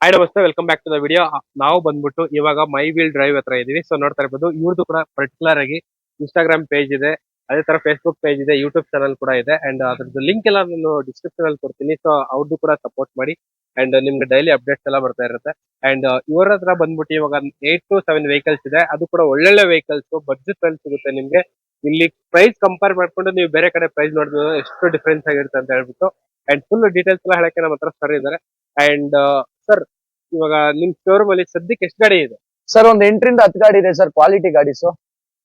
Hi ನಮಸ್ತೆ welcome back to the video ನಾವು ಬಂದ್ಬಿಟ್ಟು ಇವಾಗ ಮೈ ವೀಲ್ ಡ್ರೈವ್ ಹತ್ರ ಇದೀವಿ ಸೊ ನೋಡ್ತಾ ಇರ್ಬೋದು ಇವ್ರದ್ದು ಕೂಡ ಪರ್ಟಿಕ್ಯುಲರ್ ಆಗಿ ಇನ್ಸ್ಟಾಗ್ರಾಮ್ ಪೇಜ್ ಇದೆ. ಅದೇ ತರ ಫೇಸ್ಬುಕ್ ಪೇಜ್ ಇದೆ ಯೂಟ್ಯೂಬ್ ಚಾನಲ್ ಕೂಡ ಇದೆ. ಅಂಡ್ ಅದ್ರದ್ದು ಲಿಂಕ್ ಎಲ್ಲ ನಾನು ಡಿಸ್ಕ್ರಿಪ್ಷನ್ ಅಲ್ಲಿ ಕೊಡ್ತೀನಿ. ಸೊ ಅವ್ರದ್ದು ಕೂಡ ಸಪೋರ್ಟ್ ಮಾಡಿ. ಅಂಡ್ ನಿಮ್ಗೆ ಡೈಲಿ ಅಪ್ಡೇಟ್ಸ್ ಎಲ್ಲ ಬರ್ತಾ ಇರುತ್ತೆ. ಅಂಡ್ ಇವರ ಹತ್ರ ಬಂದ್ಬಿಟ್ಟು ಇವಾಗ ಏಟ್ ಟು ಸೆವೆನ್ ವೆಹಿಕಲ್ಸ್ ಇದೆ. ಅದು ಕೂಡ ಒಳ್ಳೊಳ್ಳೆ ವೆಹಿಕಲ್ಸ್ ಬಜೆಟ್ ಅಲ್ಲಿ ಸಿಗುತ್ತೆ ನಿಮ್ಗೆ. ಇಲ್ಲಿ ಪ್ರೈಸ್ ಕಂಪೇರ್ ಮಾಡ್ಕೊಂಡು ನೀವು ಬೇರೆ ಕಡೆ ಪ್ರೈಸ್ ನೋಡಿದ್ರೆ ಎಷ್ಟು ಡಿಫ್ರೆನ್ಸ್ ಆಗಿರುತ್ತೆ ಅಂತ ಹೇಳ್ಬಿಟ್ಟು. ಅಂಡ್ ಫುಲ್ ಡೀಟೇಲ್ಸ್ ಎಲ್ಲ ಹೇಳಕ್ಕೆ ನಮ್ಮ ಹತ್ರ ಸರ್ ಇದ್ದಾರೆ. ಅಂಡ್ ಸರ್ ಇವಾಗ ನಿಮ್ ಶೋರೂಮ್ ಅಲ್ಲಿ ಸದ್ಯಕ್ಕೆ ಎಷ್ಟು ಗಾಡಿ ಇದೆ? ಸರ್ ಒಂದ್ ಎಂಟರಿಂದ ಹತ್ತು ಗಾಡಿ ಇದೆ ಸರ್ ಕ್ವಾಲಿಟಿ ಗಾಡೀಸ್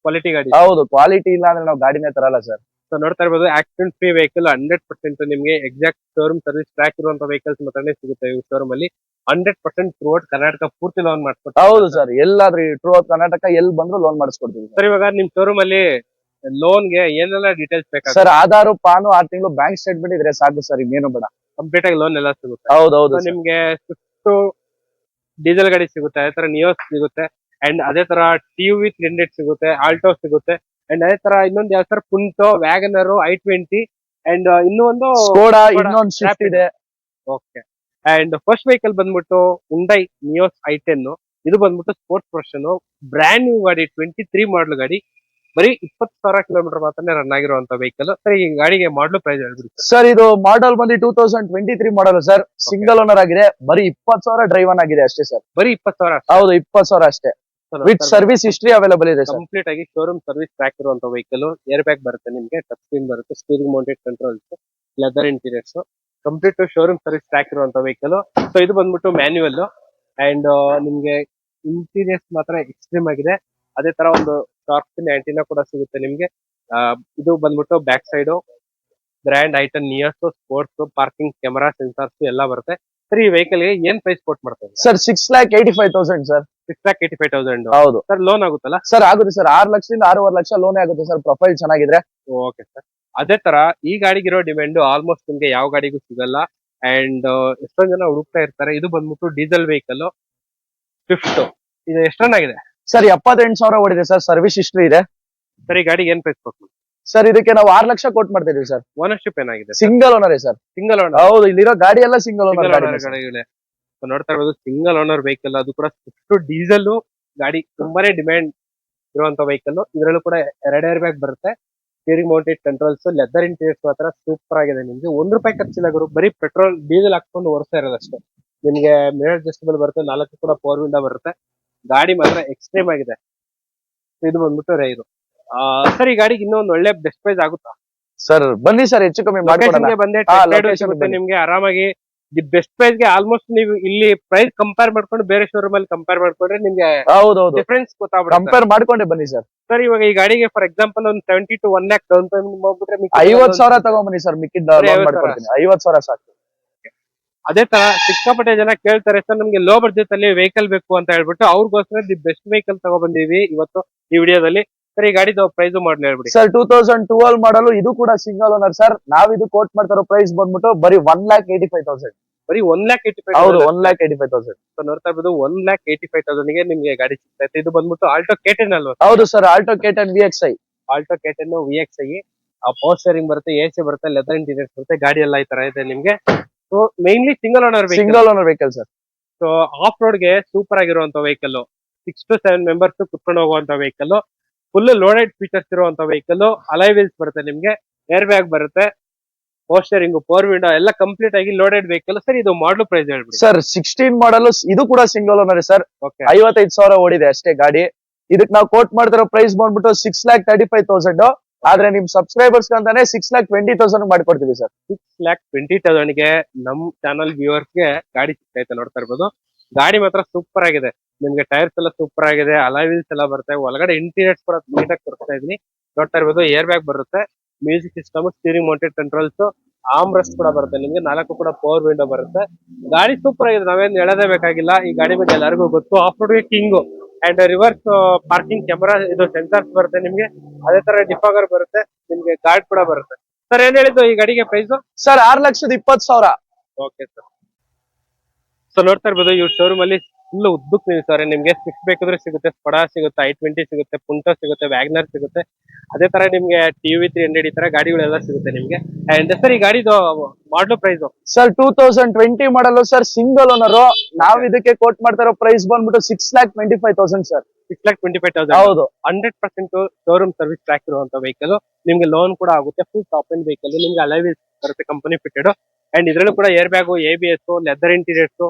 ಕ್ವಾಲಿಟಿ ಗಾಡಿ. ಹೌದು ಕ್ವಾಲಿಟಿ ಇಲ್ಲ ಅಂದ್ರೆ ನಾವು ಗಾಡಿನೇ ತರಲ್ಲ ಸರ್. ಸೊ ನೋಡ್ತಾ ಇರ್ಬೋದು accident free vehicle hundred percent ನಿಮಗೆ ಎಕ್ಸಾಕ್ಟ್ ಶೋರೂಮ್ ಸರ್ವಿಸ್ ಟ್ರ್ಯಾಕ್ ಇರುವಂತ ವೆಹಿಕಲ್ಸ್ ಮಾತ್ರನೇ ಸಿಗುತ್ತೆ ಈ ಶೋರೂಮ್ ಅಲ್ಲಿ. ಹಂಡ್ರೆಡ್ ಪರ್ಸೆಂಟ್ ಥ್ರೂಔಟ್ ಕರ್ನಾಟಕ ಪೂರ್ತಿ ಲೋನ್ ಮಾಡ್ಕೊಟ್ಟು ಹೌದು ಸರ್ ಎಲ್ಲಾದ್ರೂ ಟ್ರೂ ಕರ್ನಾಟಕ ಎಲ್ಲಿ ಬಂದ್ರು ಲೋನ್ ಮಾಡಿಸ್ಕೊಡ್ತೀವಿ ಸರ್. ಇವಾಗ ನಿಮ್ ಶೋರೂಮ್ ಅಲ್ಲಿ ಲೋನ್ಗೆ ಏನೆಲ್ಲ ಡೀಟೇಲ್ಸ್ ಬೇಕಾಗುತ್ತೆ? ಸರ್ ಆಧಾರ್ ಪಾನು ಆರ್ ತಿಂಗಳು ಬ್ಯಾಂಕ್ ಸ್ಟೇಟ್ಮೆಂಟ್ ಇದ್ರೆ ಸಾಕು ಸರ್ ಇನ್ನೇನು ಬೇಡ. ಕಂಪ್ಲೀಟ್ ಆಗಿ ಲೋನ್ ಎಲ್ಲ ಸಿಗುತ್ತೆ. ಹೌದು ಹೌದು ನಿಮ್ಗೆ ಸ್ವಿಫ್ಟ್ ಡೀಸೆಲ್ ಗಾಡಿ ಸಿಗುತ್ತೆ ಅದೇ ತರ ನಿಯೋಸ್ ಸಿಗುತ್ತೆ ಅಂಡ್ ಅದೇ ತರ ಟಿ ವಿ ತ್ರೀ ಹಂಡ್ರೆಡ್ ಸಿಗುತ್ತೆ ಆಲ್ಟೋ ಸಿಗುತ್ತೆ ಅಂಡ್ ಅದೇ ತರ ಇನ್ನೊಂದು ಯಾವ sir Punto wagon R I twenty and ಇನ್ನೂ ಒಂದು ಸ್ಕೋಡಾ ಇನ್ನೊಂದು ಸ್ವಿಫ್ಟ್ ಇದೆ. ಓಕೆ ಅಂಡ್ ಫಸ್ಟ್ ವೆಹಿಕಲ್ ಬಂದ್ಬಿಟ್ಟು ಉಂಡೈ ನಿಯೋಸ್ ಐ ಟೆನ್ ಇದು ಬಂದ್ಬಿಟ್ಟು ಸ್ಪೋರ್ಟ್ಸ್ ವರ್ಷನ್ ಬ್ರ್ಯಾಂಡ್ ನ್ಯೂ ಗಾಡಿ ಟ್ವೆಂಟಿ ತ್ರೀ ಮಾಡಲ್ ಗಾಡಿ. ಬರೀ ಇಪ್ಪತ್ತು ಸಾವಿರ ಕಿಲೋಮೀಟರ್ ಮಾತ್ರ ರನ್ ಆಗಿರುವಂತ ವೆಹಿಕಲ್ ಸರ್ ಈ ಗಾಡಿಗೆ ಮಾಡಲು ಪ್ರೈಸ್ ಹೇಳ್ಬಿಡಿ. ಸರ್ ಇದು ಮಾಡಲ್ ಬಂದು two thousand twenty three model sir single owner ಆಗಿದೆ. ಬರೀ ಇಪ್ಪತ್ತು ಸಾವಿರ ಡ್ರೈವ್ ಆಗಿದೆ ಅಷ್ಟೇ ಸರ್ ಬರೀ ಇಪ್ಪತ್ತು ಸಾವಿರ ಹೌದು ಇಪ್ಪತ್ತು ಸಾವಿರ ಅಷ್ಟೇ. ವಿತ್ ಸರ್ವಿಸ್ ಹಿಸ್ಟ್ರಿ ಅವೈಲೇಬಲ್ ಇದೆ ಕಂಪ್ಲೀಟ್ ಆಗಿ ಶೋರೂಮ್ ಸರ್ವಿಸ್ ಟ್ರ್ಯಾಕ್ ಇರುವಂತ ವೆಹಿಕಲ್ ಏರ್ ಬ್ಯಾಗ್ ಬರುತ್ತೆ ನಿಮ್ಗೆ ಟಚ್ ಸ್ಕ್ರೀನ್ ಬರುತ್ತೆ steering mounted controls leather interiors complete showroom service track ಇರುವಂತ ವೆಹಿಕಲ್ ಸೊ ಇದು ಬಂದ್ಬಿಟ್ಟು ಮ್ಯಾನ್ಯುವಲ್ ಅಂಡ್ ನಿಮ್ಗೆ ಇಂಟೀರಿಯರ್ಸ್ ಮಾತ್ರ ಎಕ್ಸ್ಟ್ರೀಮ್ ಆಗಿದೆ. ಅದೇ ತರ ಒಂದು ಟಾರ್ಕ್ಸಿನ್ ಆಂಟಿನಾ ಕೂಡ ಸಿಗುತ್ತೆ ನಿಮ್ಗೆ. ಆ, ಇದು ಬಂದ್ಬಿಟ್ಟು back side grand I ten Nios sports parking camera sensors ಎಲ್ಲ ಬರುತ್ತೆ. ಸರ್ ಈ ವೆಹಿಕಲ್ಗೆ ಏನ್ ಪ್ರೈಸ್ ಕೊಟ್ ಮಾಡ್ತಾರೆ sir six lakh eighty five thousand sir six lakh eighty five thousand ಹೌದು. ಸರ್ ಲೋನ್ ಆಗುತ್ತಲ್ಲ? ಸರ್ ಆಗುತ್ತೆ ಸರ್ ಆರು ಲಕ್ಷದಿಂದ ಆರೂವರೆ ಲಕ್ಷ ಲೋನ್ ಆಗುತ್ತೆ ಸರ್ ಪ್ರೊಫೈಲ್ ಚೆನ್ನಾಗಿದ್ರೆ. ಓಕೆ ಸರ್ ಅದೇ ತರ ಈ ಗಾಡಿಗಿರೋ ಡಿಮ್ಯಾಂಡ್ ಆಲ್ಮೋಸ್ಟ್ ನಿಮ್ಗೆ ಯಾವ ಗಾಡಿಗೂ ಸಿಗಲ್ಲ. ಅಂಡ್ ಎಷ್ಟೊಂದ್ ಜನ ಹುಡುಕ್ತಾ ಇರ್ತಾರೆ. ಇದು ಬಂದ್ಬಿಟ್ಟು ಡೀಸೆಲ್ ವೆಹಿಕಲ್ ಸ್ವಿಫ್ಟ್ ಇದು ಎಷ್ಟು ರನ್ ಆಗಿದೆ? ಸರ್ ಎಪ್ಪತ್ತೆಂಟು ಸಾವಿರ ಓಡಿದೆ ಸರ್ ಸರ್ವಿಸ್ ಹಿಸ್ಟ್ರಿ ಇದೆ. ಸರ್ ಈ ಗಾಡಿಗೆ ಏನ್ ಪ್ರೈಸ್ ಕೊಟ್ಟು ಸರ್ ಇದಕ್ಕೆ ನಾವು ಆರ್ ಲಕ್ಷ ಕೋಟ್ ಮಾಡ್ತಿದೀವಿ ಸರ್ ಓನರ್ಶಿಪ್ ಏನಾಗಿದೆ single owner sir single owner ಹೌದು ಇಲ್ಲಿರೋ ಗಾಡಿ ಎಲ್ಲ ಸಿಂಗಲ್ ಓನರ್ ಗಾಡಿಗಳೇ ನೋಡ್ತಾ ಇರೋದು ಸಿಂಗಲ್ ಓನರ್ ವೆಹಿಕಲ್ ಅದು ಕೂಡ ಸ್ವಿಫ್ಟ್ ಡೀಸೆಲ್ ಗಾಡಿ ತುಂಬಾನೇ ಡಿಮ್ಯಾಂಡ್ ಇರುವಂತ ವೆಹಿಕಲ್ ಇದರಲ್ಲೂ ಕೂಡ ಎರಡು ಏರ್ ಬ್ಯಾಗ್ ಬರುತ್ತೆ steering mounted controls leather interiors ಮಾತ್ರ ಸೂಪರ್ ಆಗಿದೆ ನಿಮ್ಗೆ. ಒಂದ್ ರೂಪಾಯಿ ಖರ್ಚಿಲ್ಲ ಗುರು ಬರೀ ಪೆಟ್ರೋಲ್ ಡೀಸೆಲ್ ಹಾಕೊಂಡು ಓಡಿಸ್ತಾ ಇರೋದಷ್ಟೇ. ನಿಮ್ಗೆ ಮಿರರ್ ಅಡ್ಜಸ್ಟಬಲ್ ಬರುತ್ತೆ ನಾಲ್ಕು ಕೂಡ ಫೋರ್ ವಿಂಡೋ ಬರುತ್ತೆ. ಗಾಡಿ ಮಾತ್ರ ಎಕ್ಸ್ಟ್ರೀಮ್ ಆಗಿದೆ. ಇದು ಬಂದ್ಬಿಟ್ಟು ರೈರು ಸರ್ ಈ ಗಾಡಿಗೆ ಇನ್ನೊಂದು ಒಳ್ಳೆ ಬೆಸ್ಟ್ ಪ್ರೈಸ್ ಆಗುತ್ತಾ? ಸರ್ ಬನ್ನಿ ಸರ್ ಹೆಚ್ಚು ಕಮ್ಮಿ ಲೊಕೇಶನ್ಗೆ ಬಂದೆ ಸಿಗುತ್ತೆ ನಿಮ್ಗೆ ಆರಾಮಾಗಿ. ದಿ ಬೆಸ್ಟ್ ಪ್ರೈಸ್ಗೆ ಆಲ್ಮೋಸ್ಟ್ ನೀವು ಇಲ್ಲಿ ಪ್ರೈಸ್ ಕಂಪೇರ್ ಮಾಡ್ಕೊಂಡು ಬೇರೆ ಶೋರೂಮ್ ಅಲ್ಲಿ ಕಂಪೇರ್ ಮಾಡ್ಕೊಂಡ್ರೆ ನಿಮ್ಗೆ ಹೌದು ಹೌದು ಡಿಫ್ರೆನ್ಸ್ ಗೊತ್ತಾಗ್ಬಿಡುತ್ತೆ. ಕಂಪೇರ್ ಮಾಡ್ಕೊಂಡೆ ಬನ್ನಿ ಸರ್ ಸರ್ ಇವಾಗ ಈ ಗಾಡಿಗೆ ಫಾರ್ ಎಕ್ಸಾಂಪಲ್ ಒಂದು seventy to one lakh down payment ಮಾಡ್ಬಿಟ್ರೆ ಐವತ್ತು ಸಾವಿರ ತಗೊಂಡ್ಬನ್ನಿ ಸರ್ ಮಿಕ್ಕಿದ್ದು ಬರೀ ಲೋನ್ 50 ಮಾಡ್ಕೊಡ್ತೀನಿ. ಐವತ್ ಸಾವಿರ ಸಾಕು. ಅದೇ ತರ ಸಿಕ್ಕಾಪಟ್ಟೆ ಜನ ಕೇಳ್ತಾರೆ ಸರ್ ನಮ್ಗೆ ಲೋ ಬಡ್ಜೆಟ್ ಅಲ್ಲಿ ವೆಹಿಕಲ್ ಬೇಕು ಅಂತ ಹೇಳ್ಬಿಟ್ಟು ಅವ್ರಿಗೋಸ್ಕರ ದಿ ಬೆಸ್ಟ್ ವೆಹಿಕಲ್ ತಗೊಬಂದೀವಿ ಇವತ್ತು ಈ ವಿಡಿಯೋದಲ್ಲಿ. ಸರ್ ಈ ಗಾಡಿದು ಪ್ರೈಸ್ ಮಾಡಲಿ ಹೇಳ್ಬಿಡಿ. ಸರ್ ಟೂ ತೌಸಂಡ್ ಟುವೆಲ್ ಮಾಡಲು ಇದು ಕೂಡ ಸಿಂಗಲ್ ಓನರ್ ಸರ್ ನಾವ್ ಇದು ಕೋಟ್ ಮಾಡ್ತಾರೋ ಪ್ರೈಸ್ ಬಂದ್ಬಿಟ್ಟು ಬರೀ one lakh eighty five thousand ಬರೀ ಒನ್ ಲ್ಯಾಕ್ ಏಟಿ ಹೌದು five one lakh eighty five thousand ನೋಡ್ತಾ ಇರ್ಬೋದು ಒನ್ ಲ್ಯಾಕ್ ಏಟಿ ಫೈವ್ ತೌಸಂಡ್ಗೆ ನಿಮ್ಗೆ ಗಾಡಿ ಸಿಗ್ತೈತೆ ಇದು ಬಂದ್ಬಿಟ್ಟು ಆಲ್ಟೋ ಕೇಟನ್ ಅಲ್ವಾ? ಹೌದು sir Alto K ten V X I Alto K ten V X I power steering ಬರುತ್ತೆ ಎ ಸಿ ಬರುತ್ತೆ ಲೆದರ್ ಇಂಟೀರಿಯರ್ಸ್ ಬರುತ್ತೆ ಗಾಡಿ ಎಲ್ಲ ಈ ತರ ಇದೆ ನಿಮ್ಗೆ. So mainly single owner single owner vehicle sir so off ರೋಡ್ಗೆ ಸೂಪರ್ ಆಗಿರುವಂತ vehicle six to seven members ಕುತ್ಕೊಂಡು ಹೋಗುವಂತ ವೆಹಿಕಲ್ ಫುಲ್ ಲೋಡೆಡ್ ಫೀಚರ್ಸ್ ಇರುವಂತ ವೆಹಿಕಲ್ ಅಲೈ ವೀಲ್ಸ್ ಬರುತ್ತೆ ನಿಮ್ಗೆ. ಏರ್ ಬ್ಯಾಗ್ ಬರುತ್ತೆ. ಪೋಸ್ಟರಿಂಗ್ ಫೋರ್ ವಿಂಡೋ ಎಲ್ಲ ಕಂಪ್ಲೀಟ್ ಆಗಿ ಲೋಡೆಡ್ ವೆಹಿಕಲ್ ಸರ್ ಇದು ಮಾಡಲ್ ಪ್ರೈಸ್ ಹೇಳ್ಬಿಡಿ. ಸರ್ ಸಿಕ್ಸ್ಟೀನ್ ಮಾಡಲು ಇದು ಕೂಡ ಸಿಂಗಲ್ ಓನರ್ ಸರ್ ಓಕೆ ಐವತ್ತೈದು ಸಾವಿರ ಓಡಿದೆ ಅಷ್ಟೇ ಗಾಡಿ. ಇದಕ್ ನಾವು ಕೋಟ್ ಮಾಡ್ತಿರೋ ಪ್ರೈಸ್ ಬಂದ್ಬಿಟ್ಟು six lakh thirty five thousand ಆದ್ರೆ ನಿಮ್ ಸಬ್ಸ್ಕ್ರೈಬರ್ಸ್ ಅಂತಾನೆ ಸಿಕ್ಸ್ ಲ್ಯಾಕ್ ಟ್ವೆಂಟಿ ತೌಸಂಡ್ ಮಾಡ್ಕೊಡ್ತೀವಿ ಸರ್ ಸಿಕ್ಸ್ ಲ್ಯಾಕ್ ಟ್ವೆಂಟಿ ತೌಸಂಡ್ಗೆ ನಮ್ ಚಾನಲ್ ವ್ಯೂವರ್ಸ್ಗೆ ಗಾಡಿ ಸಿಗ್ತೈತೆ ನೋಡ್ತಾ ಇರ್ಬೋದು. ಗಾಡಿ ಮಾತ್ರ ಸೂಪರ್ ಆಗಿದೆ. ನಿಮ್ಗೆ ಟೈರ್ಸ್ ಎಲ್ಲ ಸೂಪರ್ ಆಗಿದೆ. ಅಲಾಯ್ ವೀಲ್ಸ್ ಎಲ್ಲ ಬರುತ್ತೆ. ಒಳಗಡೆ ಇಂಟೀರಿಯರ್ಸ್ ಕೂಡ ನೀಟಾಗಿ ತೋರಿಸ್ತಾ ಇದೀನಿ ನೋಡ್ತಾ ಇರ್ಬೋದು ಏರ್ ಬ್ಯಾಗ್ ಬರುತ್ತೆ. Music system steering mounted controls arm rest ಕೂಡ ಬರುತ್ತೆ ನಿಮ್ಗೆ. ನಾಲ್ಕು ಕೂಡ ಪವರ್ ವಿಂಡೋ ಬರುತ್ತೆ. ಗಾಡಿ ಸೂಪರ್ ಆಗಿದೆ. ನಾವೇನ್ ಹೇಳದೇ ಬೇಕಾಗಿಲ್ಲ. ಈ ಗಾಡಿ ಬಗ್ಗೆ ಎಲ್ಲರಿಗೂ ಗೊತ್ತು. Off road king and reverse parking camera ಇದು ಸೆನ್ಸರ್ಸ್ ಬರುತ್ತೆ ನಿಮ್ಗೆ. ಅದೇ ತರ ಡಿಫಾಗರ್ ಬರುತ್ತೆ ನಿಮ್ಗೆ ಗಾರ್ಡ್ ಕೂಡ ಬರುತ್ತೆ. ಸರ್ ಏನ್ ಹೇಳಿದ್ದು ಈ ಗಾಡಿಗೆ ಪ್ರೈಸ್ ಸರ್ ಆರ್ ಲಕ್ಷದ ಇಪ್ಪತ್ತು ಸಾವಿರ. ಓಕೆ ಸರ್ ಸೊ ನೋಡ್ತಾ ಇರ್ಬೋದು ಇವ್ರ ಶೋರೂಮ್ ಅಲ್ಲಿ ಫುಲ್ ಉದ್ದಕ್ಕೆ ನಿಲ್ಸವ್ರೆ ನಿಮ್ಗೆ ಸ್ವಿಫ್ಟ್ ಬೇಕಾದ್ರೆ ಸಿಗುತ್ತೆ ಸ್ಪಡ ಸಿಗುತ್ತೆ ಐ ಟ್ವೆಂಟಿ ಸಿಗುತ್ತೆ ಪುಂಟೋ ಸಿಗುತ್ತೆ ವ್ಯಾಗ್ನರ್ ಸಿಗುತ್ತೆ. ಅದೇ ತರ ನಿಮ್ಗೆ ಟಿ ವಿ ತ್ರೀ ಹಂಡ್ರೆಡ್ ಈ ತರ ಗಾಡಿಗಳೆಲ್ಲ ಸಿಗುತ್ತೆ ನಿಮ್ಗೆ. ಅಂಡ್ ಸರ್ ಈ ಗಾಡಿದು model price sir two thousand twenty model sir single owner ನಾವ್ ಇದಕ್ಕೆ ಕೋಟ್ ಮಾಡ್ತಾರೋ ಪ್ರೈಸ್ ಬಂದ್ಬಿಟ್ಟು six lakh twenty five thousand sir six lakh twenty five thousand ಹೌದು hundred percent showroom service track ಇರುವಂತ ವೆಹಿಕಲ್ ನಿಮ್ಗೆ loan ಕೂಡ ಆಗುತ್ತೆ ಫುಲ್ ಟಾಪ್ ಅಂಡ್ ವೆಹಿಕಲ್ ನಿಮ್ಗೆ ಅಲೈವಿಸ್ ಬರುತ್ತೆ ಕಂಪನಿ ಫಿಟೆಡ್ ಅಂಡ್ ಇದ್ರಲ್ಲೂ ಕೂಡ air bag A B S leather interiors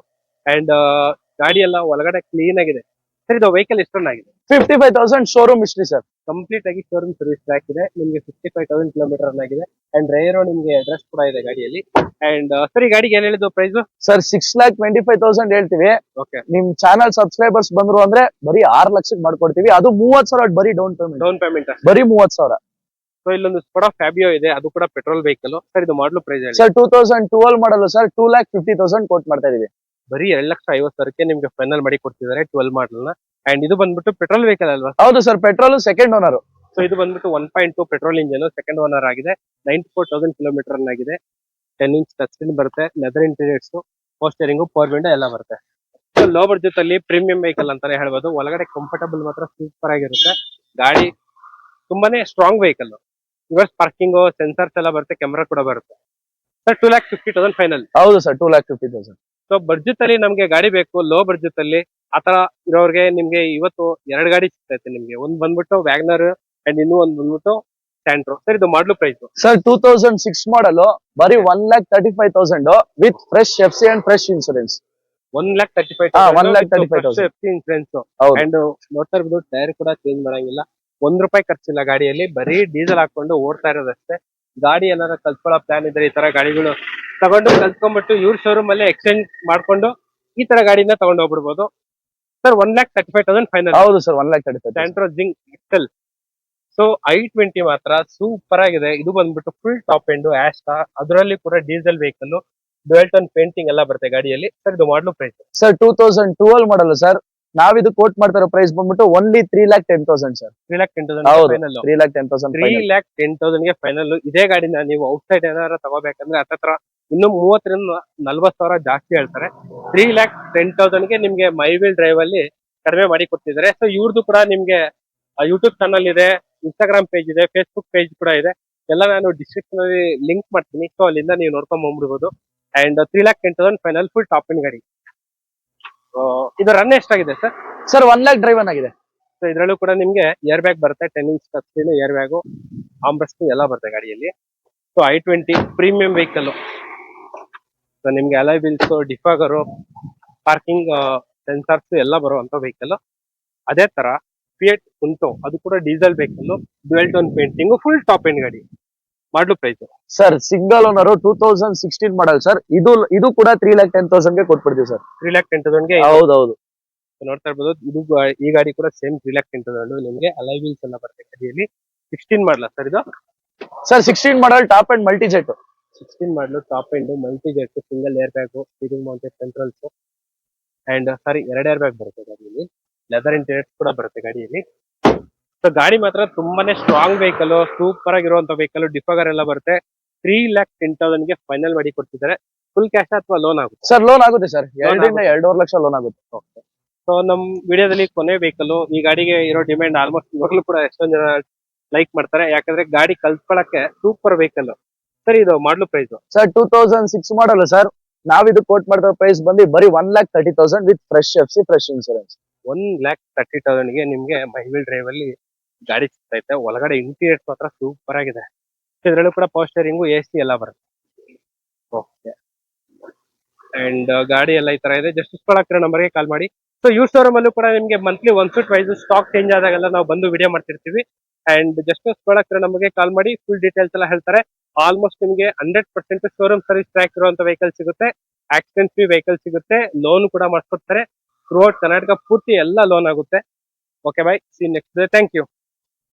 and ಗಾಡಿ ಎಲ್ಲ ಒಳಗಡೆ ಕ್ಲೀನ್ ಆಗಿದೆ. ಸರ್ ಇದು ವೆಹಿಕಲ್ ಎಷ್ಟೊಂದು ಆಗಿದೆ? Fifty five thousand showroom history sir complete ಆಗಿ ಶೋರೂಮ್ ಸರ್ವಿಸ್ ಟ್ರ್ಯಾಕ್ ಇದೆ. ನಿಮ್ಗೆ fifty five thousand kilometre run ಆಗಿದೆ. ಅಂಡ್ ರೇರೋ ನಿಮ್ಗೆ ಅಡ್ರೆಸ್ ಕೂಡ ಇದೆ ಗಾಡಿಯಲ್ಲಿ. ಅಂಡ್ ಸರ್ ಈ ಗಾಡಿಗೆ ಏನ್ ಹೇಳಿದ್ದು price sir six lakh twenty five thousand ಹೇಳ್ತೀವಿ. ಓಕೆ ನಿಮ್ ಚಾನಲ್ ಸಬ್ಸ್ಕ್ರೈಬರ್ಸ್ ಬಂದ್ರು ಅಂದ್ರೆ ಬರೀ ಆರ್ ಲಕ್ಷಕ್ಕೆ ಮಾಡ್ಕೊಡ್ತೀವಿ. ಅದು ಮೂವತ್ ಸಾವಿರ ಬರೀ ಡೌನ್ ಪೇಮೆಂಟ್ ಡೌನ್ ಪೇಮೆಂಟ್ ಬರೀ ಮೂವತ್ ಸಾವಿರ. ಸೊ ಇಲ್ಲೊಂದು ಸ್ಪೋಡಾ ಫ್ಯಾಬಿಯೋ ಇದೆ. ಅದು ಕೂಡ ಪೆಟ್ರೋಲ್ ವೆಹಿಕಲ್ ಸರ್ ಇದು model price sir two thousand twelve model sir two lakh fifty thousand quote ಮಾಡ್ತಾ ಇದೀವಿ. ಬರೀ ಎರಡ್ ಲಕ್ಷ ಐವತ್ತು ಸಾವಿರಕ್ಕೆ ನಿಮ್ಗೆ ಫೈನಲ್ ಮಾಡಿ ಕೊಡ್ತಿದ್ದಾರೆ ಟ್ವೆಲ್ ಮಾಡಲ್ ಅಂಡ್ ಇದು ಬಂದ್ಬಿಟ್ಟು ಪೆಟ್ರೋಲ್ ವೆಹಿಕಲ್ ಅಲ್ವಾ? ಹೌದು sir petrol second owner so ಇದು ಬಂದ್ಬಿಟ್ಟು one point two petrol engine second owner ಆಗಿದೆ. ನೈಂಟಿ ಫೋರ್ ತೌಸಂಡ್ ಕಿಲೋಮೀಟರ್ ಆಗಿದೆ. ಟೆನ್ ಇಂಚ್ ಟಚ್ ಸ್ಕ್ರೀನ್ ಬರುತ್ತೆ. Leather interiors power steering four window ಎಲ್ಲ ಬರುತ್ತೆ. ಲೋ ಬಡ್ಜೆಟ್ ಅಲ್ಲಿ ಪ್ರೀಮಿಯಂ ವೆಹಿಕಲ್ ಅಂತಾನೆ ಹೇಳ್ಬೋದು. ಒಳಗಡೆ ಕಂಫರ್ಟಬಲ್ ಮಾತ್ರ ಸೂಪರ್ ಆಗಿರುತ್ತೆ. ಗಾಡಿ ತುಂಬಾನೇ strong vehicle reverse parking sensors ಎಲ್ಲ ಬರುತ್ತೆ ಕ್ಯಾಮ್ರಾ ಕೂಡ ಬರುತ್ತೆ. Sir two lakh fifty thousand final ಹೌದು sir two lakh fifty thousand so budget ಅಲ್ಲಿ ನಮ್ಗೆ ಗಾಡಿ ಬೇಕು ಲೋ ಬಡ್ಜೆಟ್ ಅಲ್ಲಿ ಆತರ ಇರೋರ್ಗೆ ನಿಮ್ಗೆ ಇವತ್ತು ಎರಡು ಗಾಡಿ ಸಿಗ್ತೈತೆ ನಿಮ್ಗೆ. ಒಂದ್ ಬಂದ್ಬಿಟ್ಟು ವ್ಯಾಗ್ನರ್ ಅಂಡ್ ಇನ್ನೂ ಒಂದ್ ಬಂದ್ಬಿಟ್ಟು ಸ್ಯಾಂಟ್ರೋ ಸರ್ ಇದು model price sir two thousand six model ಬರೀ one lakh thirty five thousand with fresh F C and fresh insurance one lakh thirty five ಹಾ, 1,35,000. ಇನ್ಸೂರೆನ್ಸ್ ಹೌದು. ಅಂಡ್ ನೋಡ್ತಾ ಇರ್ಬೋದು ಟೈರ್ ಕೂಡ ಚೇಂಜ್ ಮಾಡಂಗಿಲ್ಲ. ಒಂದ್ ರೂಪಾಯಿ ಖರ್ಚಿಲ್ಲ ಗಾಡಿಯಲ್ಲಿ. ಬರೀ ಡೀಸೆಲ್ ಹಾಕೊಂಡು ಓಡ್ತಾ ಇರೋದಷ್ಟೇ. ಗಾಡಿ ಏನಾರ ಕಲ್ತ್ಕೊಳ್ಳೋ ಪ್ಲಾನ್ ಇದ್ರೆ ಈ ತರ ಗಾಡಿಗಳು ತಗೊಂಡು ಕಲ್ತ್ಕೊಂಡ್ಬಿಟ್ಟು ಇವ್ರ ಶೋರೂಮ್ ಅಲ್ಲಿ ಎಕ್ಸ್ಚೇಂಜ್ ಮಾಡ್ಕೊಂಡು ಈ ತರ ಗಾಡಿನ ತಗೊಂಡು ಹೋಗ್ಬಿಡ್ಬೋದು. Sir one lakh thirty five thousand final ಹೌದು sir one lakh thirty five Santro Xing XL so I twenty ಮಾತ್ರ ಸೂಪರ್ ಆಗಿದೆ. ಇದು ಬಂದ್ಬಿಟ್ಟು ಫುಲ್ ಟಾಪ್ ಎಂಡ್ ಆಸ್ಟಾ ಅದರಲ್ಲಿ ಕೂಡ diesel vehicle dual tone painting ಎಲ್ಲ ಬರುತ್ತೆ ಗಾಡಿಯಲ್ಲಿ. ಸರ್ ಇದು model price sir two thousand twelve model sir ನಾವಿದು quote ಮಾಡ್ತಾರೋ ಪ್ರೈಸ್ ಬಂದ್ಬಿಟ್ಟು only three lakh ten thousand sir three lakh ten thousand ಹೌದು. Final three lakh ten thousand three lakh ten ತೌಸಂಡ್ಗೆ final ಇದೇ ಗಾಡಿನ ನೀವು ಔಟ್ಸೈಡ್ ಏನಾರ ತಗೋಬೇಕಂದ್ರೆ ಹತ್ತತ್ರ ಇನ್ನು ಮೂವತ್ತರಿಂದ ನಲ್ವತ್ ಸಾವಿರ ಜಾಸ್ತಿ ಹೇಳ್ತಾರೆ. ತ್ರೀ ಲ್ಯಾಕ್ ಟೆನ್ ತೌಸಂಡ್ಗೆ ನಿಮ್ಗೆ ಮೈವಿಲ್ ಡ್ರೈವ್ ಅಲ್ಲಿ ಕಡಿಮೆ ಮಾಡಿ ಕೊಡ್ತಿದ್ದಾರೆ ಸೊ ಇವ್ರದ್ದು ಕೂಡ ನಿಮ್ಗೆ ಯೂಟ್ಯೂಬ್ ಚಾನಲ್ ಇದೆ ಇನ್ಸ್ಟಾಗ್ರಾಮ್ ಪೇಜ್ ಇದೆ ಫೇಸ್ಬುಕ್ ಪೇಜ್ ಕೂಡ ಇದೆ. ಎಲ್ಲ ನಾನು ಡಿಸ್ಕ್ರಿಪ್ಷನ್ ಅಲ್ಲಿ ಲಿಂಕ್ ಮಾಡ್ತೀನಿ. ಸೊ ಅಲ್ಲಿಂದ ನೀವು ನೋಡ್ಕೊಂಡ್ ಬಂದ್ಬಿಡ್ಬೋದು and three lakh ten thousand final full top in ಗಾಡಿ ಇದು ರನ್ ಎಷ್ಟಾಗಿದೆ sir sir one lakh drive ಆಗಿದೆ. ಸೊ ಇದ್ರಲ್ಲೂ ಕೂಡ ನಿಮ್ಗೆ ಏರ್ ಬ್ಯಾಗ್ ಬರುತ್ತೆ. Ten inch touch air bag armrest ಎಲ್ಲ ಬರುತ್ತೆ ಗಾಡಿಯಲ್ಲಿ. So I twenty premium vehicle so ನಿಮ್ಗೆ alloy wheels defogger parking sensors ಎಲ್ಲ ಬರುವಂತ ವೆಹಿಕಲ್ ಅದೇ ತರ ಫಿಯಟ್ ಉಂಟು ಅದು ಕೂಡ diesel vehicle dual tone painting full top end ಗಾಡಿ. Model price sir single owner two thousand sixteen model sir ಇದು ಇದು ಕೂಡ ತ್ರೀ ಲ್ಯಾಕ್ ಟೆನ್ ತೌಸಂಡ್ಗೆ ಕೊಟ್ಬಿಡ್ತೀವಿ ಸರ್ ತ್ರೀ ಲ್ಯಾಕ್ ಟೆನ್ ತೌಸಂಡ್ಗೆ ಹೌದೌದು. ನೋಡ್ತಾ ಇರ್ಬೋದು. ಇದು ಈ ಗಾಡಿ ಕೂಡ same three lakh ten thousand ನಿಮ್ಗೆ ಅಲೈ ವೀಲ್ಸ್ ಎಲ್ಲ ಬರುತ್ತೆ ಗಾಡಿಯಲ್ಲಿ. ಸಿಕ್ಸ್ಟೀನ್ ಮಾಡಲ ಸರ್ ಇದು? Sir sixteen model top and multi jet sixteen model top end multi jet single air bag steering mounted controls and sorry ಎರಡು air bag ಬರುತ್ತೆ ಗಾಡಿಯಲ್ಲಿ. Leather interiors ಕೂಡ ಬರುತ್ತೆ ಗಾಡಿಯಲ್ಲಿ. ಸೊ ಗಾಡಿ ಮಾತ್ರ ತುಂಬಾನೇ ಸ್ಟ್ರಾಂಗ್ ವೆಹಿಕಲ್ ಸೂಪರ್ ಆಗಿರುವಂತ ವೆಹಿಕಲ್ ಡಿಫಾಗರ್ ಎಲ್ಲ ಬರುತ್ತೆ. ತ್ರೀ ಲ್ಯಾಕ್ ಟೆನ್ ತೌಸಂಡ್ಗೆ ಫೈನಲ್ ಮಾಡಿ ಕೊಡ್ತಿದ್ದಾರೆ. ಫುಲ್ ಕ್ಯಾಶ್ ಅಥವಾ ಲೋನ್ ಆಗುತ್ತೆ? ಸರ್ ಲೋನ್ ಆಗುತ್ತೆ ಸರ್ ಎರಡರಿಂದ ಎರಡೂವರೆ ಲಕ್ಷ ಲೋನ್ ಆಗುತ್ತೆ. ಸೊ ನಮ್ ವಿಡಿಯೋದಲ್ಲಿ ಕೊನೆ ವೆಹಿಕಲ್ ಈ ಗಾಡಿಗೆ ಇರೋ ಡಿಮ್ಯಾಂಡ್ ಆಲ್ಮೋಸ್ಟ್ ಇವಾಗಲೂ ಕೂಡ ಎಷ್ಟೊಂದ್ ಜನ ಲೈಕ್ ಮಾಡ್ತಾರೆ. ಯಾಕಂದ್ರೆ ಗಾಡಿ ಕಲ್ತ್ಕೊಳಕ್ಕೆ ಸೂಪರ್ ವೆಹಿಕಲ್ ಸರ್ ಇದು model price sir two thousand six model sir. ನಾವಿದು quote ಮಾಡಿದ ಪ್ರೈಸ್ ಬಂದು ಬರೀ one lakh thirty thousand with fresh F C fresh insurance one lakh thirty ತೌಸಂಡ್ಗೆ ನಿಮ್ಗೆ ಮೈವಿಲ್ ಡ್ರೈವ್ ಅಲ್ಲಿ ಗಾಡಿ ಸಿಗ್ತೈತೆ ಒಳಗಡೆ ಇಂಟೀರಿಯರ್ ಮಾತ್ರ ಸೂಪರ್ ಆಗಿದೆ. ಇದರಲ್ಲೂ ಕೂಡ ಪವರ್ ಸ್ಟೇರಿಂಗು ಎ ಸಿ ಎಲ್ಲ ಬರುತ್ತೆ. ಓಕೆ ಅಂಡ್ ಗಾಡಿ ಎಲ್ಲ ಈ ತರ ಇದೆ. ಜಸ್ಟ್ ಇಸ್ಕೊಳಕ್ಕಿರೋ ನಂಬರ್ಗೆ ಕಾಲ್ ಮಾಡಿ. ಸೊ ಯೂಸ್ ಶೋರೂಮ್ ಅಲ್ಲೂ ಕೂಡ ನಿಮ್ಗೆ monthly one fit wise stock change ಆದಾಗೆಲ್ಲ ನಾವು ಬಂದು ವಿಡಿಯೋ ಮಾಡ್ತಿರ್ತೀವಿ. ಅಂಡ್ ಜಸ್ಟ್ ಇಸ್ಕೊಳಕ್ಕಿರೋ ನಮಗೆ ಕಾಲ್ ಮಾಡಿ. ಫುಲ್ ಡೀಟೇಲ್ಸ್ ಎಲ್ಲ ಹೇಳ್ತಾರೆ. ಆಲ್ಮೋಸ್ಟ್ ನಿಮಗೆ hundred percent showroom service track ಇರುವಂತ ವೆಹಿಕಲ್ ಸಿಗುತ್ತೆ. ಆಕ್ಸಿಡೆಂಟ್ ಫ್ರೀ ವೆಹಿಕಲ್ ಸಿಗುತ್ತೆ. ಲೋನ್ ಕೂಡ ಮಾಡಿಸ್ಕೊಡ್ತಾರೆ. ಥ್ರೂಔಟ್ ಕರ್ನಾಟಕ ಪೂರ್ತಿ ಎಲ್ಲ ಲೋನ್ ಆಗುತ್ತೆ. Okay bye see next thank you